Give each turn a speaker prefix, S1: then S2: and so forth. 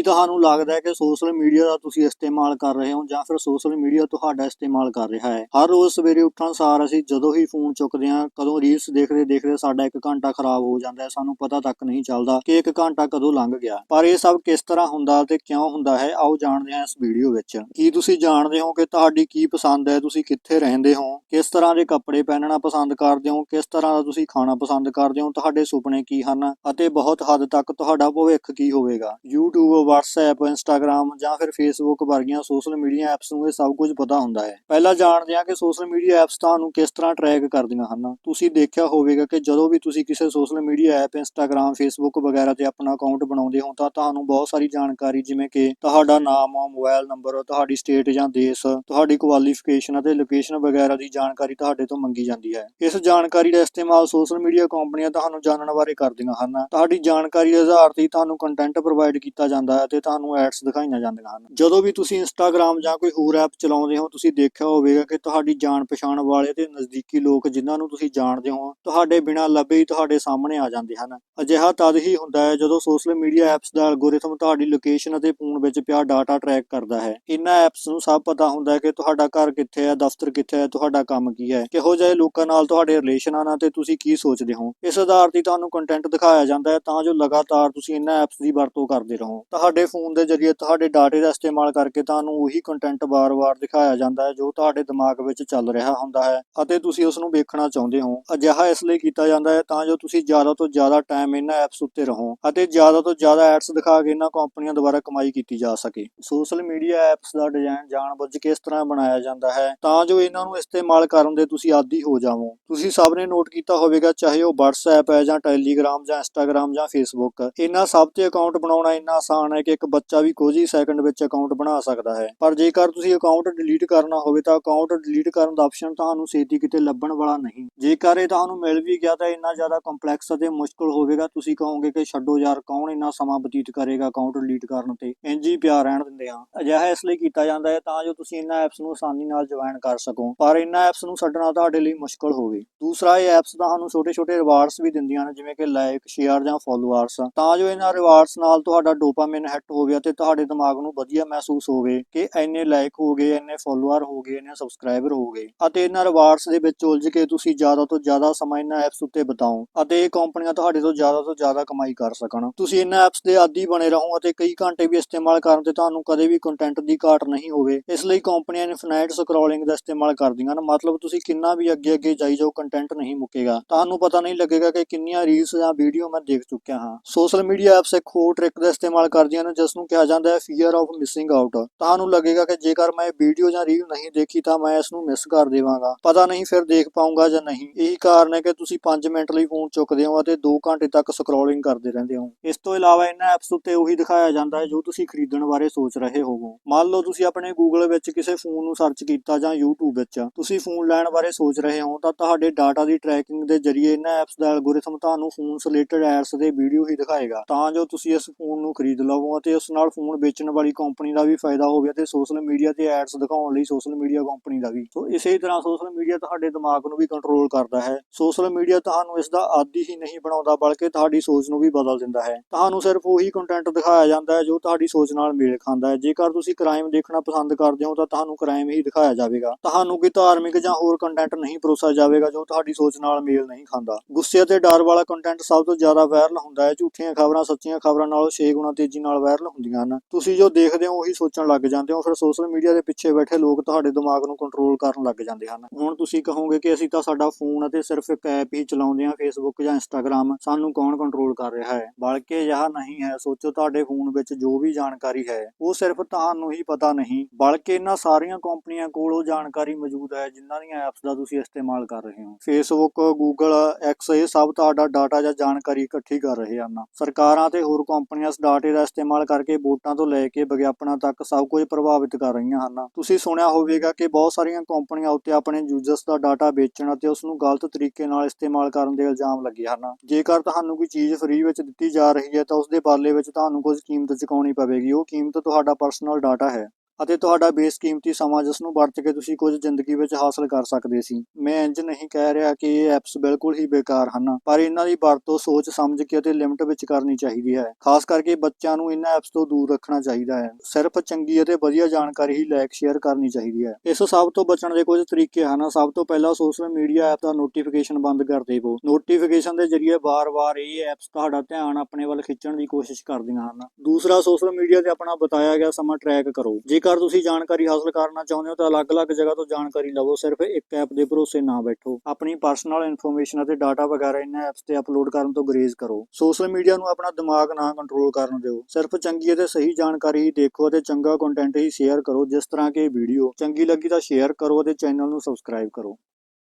S1: ਕੀ ਤੁਹਾਨੂੰ ਲੱਗਦਾ ਹੈ ਕਿ ਸੋਸ਼ਲ ਮੀਡੀਆ ਦਾ ਤੁਸੀਂ ਇਸਤੇਮਾਲ ਕਰ ਰਹੇ ਹੋ ਜਾਂ ਫਿਰ ਸੋਸ਼ਲ ਮੀਡੀਆ ਤੁਹਾਡਾ ਇਸਤੇਮਾਲ ਕਰ ਰਿਹਾ ਹੈ। ਹਰ ਰੋਜ਼ ਸਵੇਰੇ ਉੱਠਣ ਸਾਰ ਅਸੀਂ ਜਦੋਂ ਹੀ ਫੋਨ ਚੁੱਕਦੇ ਹਾਂ, ਕਦੋਂ ਰੀਲਸ ਦੇਖਦੇ ਦੇਖਦੇ ਸਾਡਾ 1 ਘੰਟਾ ਖਰਾਬ ਹੋ ਜਾਂਦਾ ਹੈ, ਸਾਨੂੰ ਪਤਾ ਤੱਕ ਨਹੀਂ ਚੱਲਦਾ ਕਿ 1 ਘੰਟਾ ਕਦੋਂ ਲੰਘ ਗਿਆ। ਪਰ ਇਹ ਸਭ ਕਿਸ ਤਰ੍ਹਾਂ ਹੁੰਦਾ ਤੇ ਕਿਉਂ ਹੁੰਦਾ ਹੈ, ਆਓ ਜਾਣਦੇ ਹਾਂ ਇਸ ਵੀਡੀਓ ਵਿੱਚ। ਕੀ ਤੁਸੀਂ ਜਾਣਦੇ ਹੋ ਕਿ ਤੁਹਾਡੀ ਕੀ ਪਸੰਦ ਹੈ, ਤੁਸੀਂ ਕਿੱਥੇ ਰਹਿੰਦੇ ਹੋ, ਕਿਸ ਤਰ੍ਹਾਂ ਦੇ ਕੱਪੜੇ ਪਹਿਨਣਾ ਪਸੰਦ ਕਰਦੇ ਹੋ, ਕਿਸ ਤਰ੍ਹਾਂ ਦਾ ਤੁਸੀਂ ਖਾਣਾ ਪਸੰਦ ਕਰਦੇ ਹੋ, ਤੁਹਾਡੇ ਸੁਪਨੇ ਕੀ ਹਨ ਅਤੇ ਬਹੁਤ ਹੱਦ ਤੱਕ ਤੁਹਾਡਾ ਭਵਿੱਖ ਕੀ ਹੋਵੇਗਾ। YouTube WhatsApp, Instagram ਜਾਂ ਫਿਰ Facebook ਵਰਗੀਆਂ ਸੋਸ਼ਲ ਮੀਡੀਆ ਐਪਸ ਨੂੰ ਇਹ ਸਭ ਕੁਝ ਪਤਾ ਹੁੰਦਾ ਹੈ। ਪਹਿਲਾਂ ਜਾਣਦੇ ਹਾਂ ਕਿ ਸੋਸ਼ਲ ਮੀਡੀਆ ਐਪਸ ਤੁਹਾਨੂੰ ਕਿਸ ਤਰ੍ਹਾਂ ਟਰੈਕ ਕਰਦੀਆਂ ਹਨ। ਤੁਸੀਂ ਦੇਖਿਆ ਹੋਵੇਗਾ ਕਿ ਜਦੋਂ ਵੀ ਤੁਸੀਂ ਕਿਸੇ social media app Instagram, Facebook ਵਗੈਰਾ ਤੇ ਆਪਣਾ ਅਕਾਊਂਟ ਬਣਾਉਂਦੇ ਹੋ ਤਾਂ ਤੁਹਾਨੂੰ ਬਹੁਤ ਸਾਰੀ ਜਾਣਕਾਰੀ ਜਿਵੇਂ ਕਿ ਤੁਹਾਡਾ ਨਾਮ ਮੋਬਾਈਲ ਨੰਬਰ ਤੁਹਾਡੀ ਸਟੇਟ ਜਾਂ ਦੇਸ਼, ਤੁਹਾਡੀ ਕੁਆਲੀਫਿਕੇਸ਼ਨ ਅਤੇ ਲੋਕੇਸ਼ਨ ਵਗੈਰਾ ਦੀ ਜਾਣਕਾਰੀ ਤੁਹਾਡੇ ਤੋਂ ਮੰਗੀ ਜਾਂਦੀ ਹੈ। ਇਸ ਜਾਣਕਾਰੀ ਦਾ ਇਸਤੇਮਾਲ ਸੋਸ਼ਲ ਮੀਡੀਆ ਕੰਪਨੀਆਂ ਤੁਹਾਨੂੰ ਜਾਣਨ ਬਾਰੇ ਕਰਦੀਆਂ ਹਨ। ਤੁਹਾਡੀ ਜਾਣਕਾਰੀ ਦੇ ਆਧਾਰ ਤੇ ਤੁਹਾਨੂੰ ਕੰਟੈਂਟ ਪ੍ਰੋਵਾਈਡ ਕੀਤਾ ਜਾਂਦਾ ਹੈ ਤੇ ਤੁਹਾਨੂੰ ਐਡਸ ਦਿਖਾਈਆਂ ਜਾਂਦੀਆਂ ਹਨ। ਜਦੋਂ ਵੀ ਤੁਸੀਂ ਇੰਸਟਾਗ੍ਰam ਜਾਂ ਕੋਈ ਹੋਰ ਐਪ ਚਲਾਉਂਦੇ ਹੋ, ਤੁਸੀਂ ਦੇਖਿਆ ਹੋਵੇਗਾ ਕਿ ਤੁਹਾਡੀ ਜਾਣ ਪਛਾਣ ਵਾਲੇ ਤੇ ਨਜ਼ਦੀਕੀ ਲੋਕ ਜਿਨ੍ਹਾਂ ਨੂੰ ਤੁਸੀਂ ਜਾਣਦੇ ਹੋ, ਤੁਹਾਡੇ ਬਿਨਾਂ ਲੱਭੇ ਹੀ ਤੁਹਾਡੇ ਸਾਹਮਣੇ ਆ ਜਾਂਦੇ ਹਨ। ਅਜਿਹਾ ਤਦ ਹੀ ਹੁੰਦਾ ਹੈ ਜਦੋਂ ਸੋਸ਼ਲ ਮੀਡੀਆ ਐਪਸ ਦਾ ਐਲਗੋਰਿਥਮ ਤੁਹਾਡੀ ਲੋਕੇਸ਼ਨ ਅਤੇ ਫੋਨ ਵਿੱਚ ਪਿਆ ਡਾਟਾ ਟਰੈਕ ਕਰਦਾ ਹੈ। ਇਹਨਾਂ ਐਪਸ ਨੂੰ ਸਭ ਪਤਾ ਹੁੰਦਾ ਹੈ ਕਿ ਤੁਹਾਡਾ ਘਰ ਕਿੱਥੇ ਹੈ, ਦਫ਼ਤਰ ਕਿੱਥੇ ਹੈ, ਤੁਹਾਡਾ ਕੰਮ ਕੀ ਹੈ। ਕਿਹੋ ਜਿਹੇ ਲੋਕਾਂ ਨਾਲ ਤੁਹਾਡੇ ਰਿਲੇਸ਼ਨ ਹਨ ਤੇ ਤੁਸੀਂ ਕੀ ਸੋਚਦੇ ਹੋ? ਇਸ ਆਧਾਰ ਤੇ ਤੁਹਾਨੂੰ ਕੰਟੈਂਟ ਦਿਖਾਇਆ ਜਾਂਦਾ ਹੈ ਤਾਂ ਜੋ ਲਗਾਤਾਰ ਤੁਸੀਂ ਇਹਨਾਂ ਐਪਸ ਦੀ ਵਰਤੋਂ ਕਰਦੇ ਰਹੋ। ਤੁਹਾਡੇ ਫੋਨ ਦੇ ਜ਼ਰੀਏ ਤੁਹਾਡੇ ਡਾਟੇ ਦਾ ਇਸਤੇਮਾਲ ਕਰਕੇ ਤੁਹਾਨੂੰ ਉਹੀ ਕੰਟੈਂਟ ਵਾਰ-ਵਾਰ ਦਿਖਾਇਆ ਜਾਂਦਾ ਹੈ, ਜੋ ਤੁਹਾਡੇ ਦਿਮਾਗ ਵਿੱਚ ਚੱਲ ਰਿਹਾ ਹੁੰਦਾ ਹੈ ਅਤੇ ਤੁਸੀਂ ਉਸ ਨੂੰ ਵੇਖਣਾ ਚਾਹੁੰਦੇ ਹੋ। ਅਜਿਹਾ ਇਸ ਲਈ ਕੀਤਾ ਜਾਂਦਾ ਹੈ ਤਾਂ ਜੋ ਤੁਸੀਂ ਜ਼ਿਆਦਾ ਤੋਂ ਜ਼ਿਆਦਾ ਟਾਈਮ ਇਹਨਾਂ ਐਪਸ ਉੱਤੇ ਰਹੋ ਅਤੇ ਜ਼ਿਆਦਾ ਤੋਂ ਜ਼ਿਆਦਾ ਐਡਸ ਦਿਖਾ ਕੇ ਇਹਨਾਂ ਕੰਪਨੀਆਂ ਦੁਆਰਾ ਕਮਾਈ ਕੀਤੀ ਜਾ ਸਕੇ। ਸੋਸ਼ਲ ਮੀਡੀਆ ਐਪਸ ਦਾ ਡਿਜ਼ਾਈਨ ਜਾਣਬੁੱਝ ਕੇ ਇਸ ਤਰ੍ਹਾਂ ਬਣਾਇਆ ਜਾਂਦਾ ਹੈ ਤਾਂ ਜੋ ਇਹਨਾਂ ਨੂੰ ਇਸਤੇਮਾਲ ਕਰਨ ਦੇ ਤੁਸੀਂ ਆਦੀ ਹੋ ਜਾਵੋ। ਤੁਸੀਂ ਸਭ ਨੇ ਨੋਟ ਕੀਤਾ ਹੋਵੇਗਾ, ਚਾਹੇ ਉਹ WhatsApp ਹੈ ਜਾਂ Telegram ਜਾਂ Instagram ਜਾਂ Facebook, ਇਹਨਾਂ ਸਭ ਤੇ ਅਕਾਊਂਟ ਬਣਾਉਣਾ ਇੰਨਾ ਆਸਾਨ ਹੈ ਕਿ ਇੱਕ ਬੱਚਾ ਵੀ ਕੁਝ ਹੀ ਸੈਕਿੰਡ ਵਿੱਚ ਅਕਾਊਂਟ ਬਣਾ ਸਕਦਾ ਹੈ। ਪਰ ਜੇਕਰ ਤੁਸੀਂ ਅਕਾਊਂਟ ਡਿਲੀਟ ਕਰਨਾ ਹੋਵੇ ਤਾਂ ਅਕਾਊਂਟ ਡਿਲੀਟ ਕਰਨ ਦਾ ਆਪਸ਼ਨ ਤੁਹਾਨੂੰ ਛੇਤੀ ਕਿਤੇ ਲੱਭਣ ਵਾਲਾ ਨਹੀਂ। ਜੇਕਰ ਇਹ ਤੁਹਾਨੂੰ ਮਿਲ ਵੀ ਗਿਆ ਤਾਂ ਇੰਨਾ ਜ਼ਿਆਦਾ ਕੰਪਲੈਕਸ ਅਤੇ ਮੁਸ਼ਕਲ ਹੋਵੇਗਾ, ਤੁਸੀਂ ਕਹੋਗੇ ਕਿ ਛੱਡੋ ਯਾਰ, ਕੌਣ ਇੰਨਾ ਸਮਾਂ ਬਤੀਤ ਕਰੇਗਾ ਅਕਾਊਂਟ ਡਿਲੀਟ ਕਰਨ ਤੇ? ਇੰਜ ਹੀ ਪਿਆ ਰਹਿਣ ਦਿੰਦੇ ਆ ਅਜਿਹਾ ਇਸ ਲਈ ਕੀਤਾ ਜਾਂਦਾ ਹੈ ਤਾਂ ਜੋ ਤੁਸੀਂ ਇਹਨਾਂ ਐਪਸ ਨੂੰ ਆਸਾਨੀ ਨਾਲ ਜੁਆਇਨ ਕਰ ਸਕੋ। ਪਰ ਇਹਨਾਂ ਐਪਸ ਨੂੰ ਛੱਡਣਾ ਤੁਹਾਡੇ ਲਈ ਮੁਸ਼ਕਲ ਹੋਵੇ। ਦੂਸਰਾ, ਇਹ ਐਪਸ ਤੁਹਾਨੂੰ ਛੋਟੇ-ਛੋਟੇ ਰਿਵਾਰਡਸ ਵੀ ਦਿੰਦੀਆਂ ਨੇ ਜਿਵੇਂ ਕਿ ਲਾਈਕ ਸ਼ੇਅਰ ਜਾਂ ਫੋਲੋਅਰਸ ਤਾਂ ਜੋ ਇਹਨਾਂ ਰਿਵਾਰਡਸ ਨਾਲ ਤੁਹਾਡਾ ਡੋਪਾਮਾਈਨ ਹਿੱਟ ਹੋਵੇ ਅਤੇ ਤੁਹਾਡੇ ਦਿਮਾਗ ਨੂੰ ਵਧੀਆ ਮਹਿਸੂਸ ਹੋਵੇ ਕਿ ਇੰਨੇ ਲਾਈਕ ਹੋ ਗਏ, ਇੰਨੇ ਫੋਲੋਅਰ ਹੋ ਗਏ, ਇੰਨੇ ਸਬਸਕ੍ਰਾਈਬਰ ਹੋ ਗਏ। ਅਤੇ ਇਹਨਾਂ ਰਿਵਾਰਡਸ ਦੇ ਵਿੱਚ ਉਲਝ ਕੇ ਤੁਸੀਂ ਜ਼ਿਆਦਾ ਤੋਂ ਜ਼ਿਆਦਾ ਸਮਾਂ ਇਹਨਾਂ ਐਪਸ ਉੱਤੇ ਬਿਤਾਓ ਅਤੇ ਇਹ ਕੰਪਨੀਆਂ ਤੁਹਾਡੇ ਤੋਂ ਜ਼ਿਆਦਾ ਤੋਂ ਜ਼ਿਆਦਾ ਕਮਾਈ ਕਰ ਸਕਣ। ਤੁਸੀਂ ਇਹਨਾਂ ਐਪਸ ਦੇ ਆਦੀ ਬਣੇ ਰਹੋ ਅਤੇ ਕਈ ਘੰਟੇ ਵੀ ਇਸਤੇਮਾਲ ਕਰਨ ਤੇ ਤੁਹਾਨੂੰ ਕਦੇ ਵੀ ਕੰਟੈਂਟ ਦੀ ਘਾਟ ਨਹੀਂ ਹੋਵੇ। ਇਸ ਲਈ ਕੰਪਨੀਆਂ ਇਨਫਿਨਾਈਟ ਸਕਰੋਲਿੰਗ ਦਾ ਇਸਤੇਮਾਲ ਕਰਦੀਆਂ ਹਨ। ਮਤਲਬ ਤੁਸੀਂ ਕਿੰਨਾ ਵੀ ਅੱਗੇ ਅੱਗੇ ਜਾਈ ਜਾਓ ਕੰਟੈਂਟ ਨਹੀਂ ਮੁੱਕੇਗਾ। ਤੁਹਾਨੂੰ ਪਤਾ ਨਹੀਂ ਲੱਗੇਗਾ ਕਿ ਕਿੰਨੀਆਂ ਰੀਲਸ ਜਾਂ ਵੀਡੀਓ ਮੈਂ ਦੇਖ ਚੁੱਕਿਆ ਹਾਂ। ਸੋਸ਼ਲ ਮੀਡੀਆ ਐਪਸ ਇੱਕ ਹੋਰ ਟ੍ਰਿਕ ਦਾ ਇਸਤੇਮਾਲ ਕਰ ਕਰਦੀਆਂ ਨੇ ਜਿਸ ਨੂੰ ਕਿਹਾ ਜਾਂਦਾ ਹੈ ਫੀਅਰ ਆਫ ਮਿਸਿੰਗ ਆਊਟ ਤੁਹਾਨੂੰ ਲੱਗੇਗਾ ਕਿ ਜੇਕਰ ਮੈਂ ਵੀਡੀਓ ਜਾਂ ਰੀਲ ਨਹੀਂ ਦੇਖੀ ਤਾਂ ਮੈਂ ਇਸ ਨੂੰ ਮਿਸ ਕਰ ਦੇਵਾਂਗਾ। ਪਤਾ ਨਹੀਂ ਫਿਰ ਦੇਖ ਪਾਉਂਗਾ ਜਾਂ ਨਹੀਂ। ਇਹੀ ਕਾਰਨ ਹੈ ਕਿ ਤੁਸੀਂ 5 ਮਿੰਟ ਲਈ ਫੋਨ ਚੁੱਕਦੇ ਹੋ ਅਤੇ 2 ਘੰਟੇ ਤੱਕ ਸਕਰੋਲਿੰਗ ਕਰਦੇ ਰਹਿੰਦੇ ਹੋ। ਇਸ ਤੋਂ ਇਲਾਵਾ ਇਹਨਾਂ ਐਪਸ ਉੱਤੇ ਉਹੀ ਦਿਖਾਇਆ ਜਾਂਦਾ ਹੈ ਜੋ ਤੁਸੀਂ ਖਰੀਦਣ ਬਾਰੇ ਸੋਚ ਰਹੇ ਹੋਵੋ। ਮੰਨ ਲਓ ਤੁਸੀਂ ਆਪਣੇ ਗੂਗਲ ਵਿੱਚ ਕਿਸੇ ਫੋਨ ਨੂੰ ਸਰਚ ਕੀਤਾ ਜਾਂ YouTube ਵਿੱਚ। ਤੁਸੀਂ ਫੋਨ ਲੈਣ ਬਾਰੇ ਸੋਚ ਰਹੇ ਹੋ ਤਾਂ ਤੁਹਾਡੇ ਡਾਟਾ ਦੀ ਟਰੈਕਿੰਗ ਦੇ ਜ਼ਰੀਏ ਇਹਨਾਂ ਐਪਸ ਦਾ ਐਲਗੋਰਿਥਮ ਤੁਹਾਨੂੰ ਫੋਨ ਰਿਲੇਟਡ ਐਡਸ ਦੇ ਵੀਡੀਓ ਹੀ ਦਿਖਾਏਗਾ। ਤਾਂ ਜੋ ਤੁਸੀਂ ਇਸ ਫੋਨ ਨੂੰ ਖਰੀਦ ਲਓ। ਲਵੋ ਅਤੇ ਉਸ ਨਾਲ ਫੋਨ ਵੇਚਣ ਵਾਲੀ ਕੰਪਨੀ ਦਾ ਵੀ ਫਾਇਦਾ ਹੋਵੇ ਅਤੇ ਸੋਸ਼ਲ ਮੀਡੀਆ ਤੇ ਐਡਸ ਦਿਖਾਉਣ ਲਈ ਸੋਸ਼ਲ ਮੀਡੀਆ ਕੰਪਨੀ ਦਾ ਵੀ। ਸੋ ਇਸੇ ਤਰ੍ਹਾਂ ਸੋਸ਼ਲ ਮੀਡੀਆ ਤੁਹਾਡੇ ਦਿਮਾਗ ਨੂੰ ਵੀ ਕੰਟਰੋਲ ਕਰਦਾ ਹੈ। ਸੋਸ਼ਲ ਮੀਡੀਆ ਤੁਹਾਨੂੰ ਇਸ ਦਾ ਆਦੀ ਹੀ ਨਹੀਂ ਬਣਾਉਂਦਾ, ਬਲਕਿ ਤੁਹਾਡੀ ਸੋਚ ਨੂੰ ਵੀ ਬਦਲ ਦਿੰਦਾ ਹੈ। ਤੁਹਾਨੂੰ ਸਿਰਫ ਉਹੀ ਕੰਟੈਂਟ ਦਿਖਾਇਆ ਜਾਂਦਾ ਹੈ ਜੋ ਤੁਹਾਡੀ ਸੋਚ ਨਾਲ ਮੇਲ ਖਾਂਦਾ ਹੈ। ਜੇਕਰ ਤੁਸੀਂ ਕ੍ਰਾਈਮ ਦੇਖਣਾ ਪਸੰਦ ਕਰਦੇ ਹੋ ਤਾਂ ਤੁਹਾਨੂੰ ਕ੍ਰਾਈਮ ਹੀ ਦਿਖਾਇਆ ਜਾਵੇਗਾ। ਤੁਹਾਨੂੰ ਕੋਈ ਧਾਰਮਿਕ ਜਾਂ ਹੋਰ ਕੰਟੈਂਟ ਨਹੀਂ ਪਰੋਸਿਆ ਜਾਵੇਗਾ ਜੋ ਤੁਹਾਡੀ ਸੋਚ ਨਾਲ ਮੇਲ ਨਹੀਂ ਖਾਂਦਾ। ਗੁੱਸੇ ਅਤੇ ਡਰ ਵਾਲਾ ਕੰਟੈਂਟ ਸਭ ਤੋਂ ਜ਼ਿਆਦਾ ਵਾਇਰਲ ਹੁੰਦਾ ਹੈ। ਝੂਠੀਆਂ ਖਬਰਾਂ, ਸੱਚੀਆਂ ਖਬਰਾਂ ਨਾਲੋਂ 6 ਗੁਣਾ ਤੇਜ਼ੀ ਨਾਲ ਵਾਇਰਲ ਹੁੰਦੀਆਂ ਹਨ। ਤੁਸੀਂ ਜੋ ਦੇਖਦੇ ਹੋ, ਉਹੀ ਸੋਚਣ ਲੱਗ ਜਾਂਦੇ ਹੋ। ਫਿਰ ਸੋਸ਼ਲ ਮੀਡੀਆ ਦੇ ਪਿੱਛੇ ਬੈਠੇ ਲੋਕ ਤੁਹਾਡੇ ਦਿਮਾਗ ਨੂੰ ਕੰਟਰੋਲ ਕਰਨ ਲੱਗ ਜਾਂਦੇ ਹਨ। ਹੁਣ ਤੁਸੀਂ ਕਹੋਗੇ ਕਿ ਅਸੀਂ ਤਾਂ ਸਾਡਾ ਫੋਨ ਅਤੇ ਸਿਰਫ ਇੱਕ ਐਪ ਹੀ ਚਲਾਉਂਦੇ ਹਾਂ ਫੇਸਬੁੱਕ ਜਾਂ ਇੰਸਟਾਗ੍ਰam ਸਾਨੂੰ ਕੌਣ ਕੰਟਰੋਲ ਕਰ ਰਿਹਾ ਹੈ? ਬਲਕਿ ਇਹ ਨਹੀਂ ਹੈ। ਸੋਚੋ ਤੁਹਾਡੇ ਫੋਨ ਵਿੱਚ ਜੋ ਵੀ ਜਾਣਕਾਰੀ ਹੈ, ਉਹ ਸਿਰਫ ਤੁਹਾਨੂੰ ਹੀ ਪਤਾ ਨਹੀਂ। ਬਲਕਿ ਇਹਨਾਂ ਸਾਰੀਆਂ ਕੰਪਨੀਆਂ ਕੋਲ ਉਹ ਜਾਣਕਾਰੀ ਮੌਜੂਦ ਹੈ, ਜਿਨ੍ਹਾਂ ਦੀਆਂ ਐਪਸ ਦਾ ਤੁਸੀਂ ਇਸਤੇਮਾਲ ਕਰ ਰਹੇ ਹੋ। ਫੇਸਬੁੱਕ ਗੂਗਲ ਐਕਸ ਇਹ ਸਭ ਤੁਹਾਡਾ ਡਾਟਾ ਜਾਂ ਜਾਣਕਾਰੀ ਇਕੱਠੀ ਕਰ ਰਹੇ ਹਨ। ਸਰਕਾਰਾਂ ਤੇ ਹੋਰ ਕੰਪਨੀਆਂ ਇਸ ਡਾਟੇ ਦਾ ਇਸਤੇਮਾਲ ਕਰਕੇ ਵੋਟਾਂ ਤੋਂ ਲੈ ਕੇ ਵਿਗਿਆਪਨਾਂ ਤੱਕ ਸਭ ਕੁਝ ਪ੍ਰਭਾਵਿਤ ਕਰ ਰਹੀਆਂ ਹਨ। ਤੁਸੀਂ ਸੁਣਿਆ ਹੋਵੇਗਾ ਕਿ ਬਹੁਤ ਸਾਰੀਆਂ ਕੰਪਨੀਆਂ ਉੱਤੇ ਆਪਣੇ ਯੂਜ਼ਰਸ ਦਾ ਡਾਟਾ ਵੇਚਣ ਅਤੇ ਉਸ ਨੂੰ ਗਲਤ ਤਰੀਕੇ ਨਾਲ ਇਸਤੇਮਾਲ ਕਰਨ ਦੇ ਇਲਜ਼ਾਮ ਲੱਗੇ ਹਨ। ਜੇਕਰ ਤੁਹਾਨੂੰ ਕੋਈ ਚੀਜ਼ ਫ੍ਰੀ ਵਿੱਚ ਦਿੱਤੀ ਜਾ ਰਹੀ ਹੈ ਤਾਂ ਉਸ ਦੇ ਬਦਲੇ ਵਿੱਚ ਤੁਹਾਨੂੰ ਕੁਝ ਕੀਮਤ ਚੁਕਾਉਣੀ ਪਵੇਗੀ। ਉਹ ਕੀਮਤ ਤੁਹਾਡਾ ਪਰਸਨਲ ਡਾਟਾ ਹੈ। ਅਤੇ ਤੁਹਾਡਾ ਬੇਸਕੀਮਤੀ ਸਮਾਂ ਜਿਸ ਨੂੰ ਵਰਤ ਕੇ ਤੁਸੀਂ ਕੁਝ ਜ਼ਿੰਦਗੀ ਵਿੱਚ ਹਾਸਲ ਕਰ ਸਕਦੇ ਸੀ। ਮੈਂ ਇੰਜ ਨਹੀਂ ਕਹਿ ਰਿਹਾ ਕਿ ਇਹ ਐਪਸ ਬਿਲਕੁਲ ਹੀ ਬੇਕਾਰ ਹਨ, ਪਰ ਇਹਨਾਂ ਦੀ ਵਰਤੋਂ ਸੋਚ ਸਮਝ ਕੇ ਅਤੇ ਲਿਮਟ ਵਿੱਚ ਕਰਨੀ ਚਾਹੀਦੀ ਹੈ। ਖਾਸ ਕਰਕੇ ਬੱਚਿਆਂ ਨੂੰ ਇਹਨਾਂ ਐਪਸ ਤੋਂ ਦੂਰ ਰੱਖਣਾ ਚਾਹੀਦਾ ਹੈ। ਸਿਰਫ ਚੰਗੀ ਅਤੇ ਵਧੀਆ ਜਾਣਕਾਰੀ ਹੀ ਲਾਈਕ ਸ਼ੇਅਰ ਕਰਨੀ ਚਾਹੀਦੀ ਹੈ। ਇਸ ਸਭ ਤੋਂ ਬਚਣ ਦੇ ਕੁਝ ਤਰੀਕੇ ਹਨ। ਸਭ ਤੋਂ ਪਹਿਲਾਂ ਸੋਸ਼ਲ ਮੀਡੀਆ ਐਪ ਦਾ ਨੋਟੀਫਿਕੇਸ਼ਨ ਬੰਦ ਕਰ ਦੇਵੋ। ਨੋਟੀਫਿਕੇਸ਼ਨ ਦੇ ਜ਼ਰੀਏ ਵਾਰ-ਵਾਰ ਇਹ ਐਪਸ ਤੁਹਾਡਾ ਧਿਆਨ ਆਪਣੇ ਵੱਲ ਖਿੱਚਣ ਦੀ ਕੋਸ਼ਿਸ਼ ਕਰਦੀਆਂ ਹਨ। ਦੂਸਰਾ, ਸੋਸ਼ਲ ਮੀਡੀਆ ਤੇ ਆਪਣਾ ਬਤਾਇਆ ਗਿਆ ਸਮਾਂ ਟਰੈਕ ਕਰੋ। ਜੇਕਰ ਤੁਸੀਂ ਜਾਣਕਾਰੀ ਹਾਸਲ ਕਰਨਾ ਚਾਹੁੰਦੇ ਹੋ ਤਾਂ ਅਲੱਗ-ਅਲੱਗ ਜਗ੍ਹਾ ਤੋਂ ਜਾਣਕਾਰੀ ਲਵੋ। ਸਿਰਫ ਇੱਕ ਐਪ ਦੇ ਭਰੋਸੇ ਨਾ ਬੈਠੋ। ਆਪਣੀ ਪਰਸਨਲ ਇਨਫੋਰਮੇਸ਼ਨ ਅਤੇ ਡਾਟਾ ਵਗੈਰਾ ਇਹਨਾਂ ਐਪਸ ਤੇ ਅਪਲੋਡ ਕਰਨ ਤੋਂ ਗੁਰੇਜ਼ ਕਰੋ। ਸੋਸ਼ਲ ਮੀਡੀਆ ਨੂੰ ਆਪਣਾ ਦਿਮਾਗ ਨਾ ਕੰਟਰੋਲ ਕਰਨ ਦਿਓ। ਸਿਰਫ ਚੰਗੀ ਅਤੇ ਸਹੀ ਜਾਣਕਾਰੀ ਹੀ ਦੇਖੋ ਅਤੇ ਚੰਗਾ ਕੰਟੈਂਟ ਹੀ ਸ਼ੇਅਰ ਕਰੋ। ਜਿਸ ਤਰ੍ਹਾਂ ਕਿ ਵੀਡੀਓ ਚੰਗੀ ਲੱਗੀ ਤਾਂ ਸ਼ੇਅਰ ਕਰੋ ਅਤੇ ਚੈਨਲ ਨੂੰ ਸਬਸਕ੍ਰਾਈਬ ਕਰੋ।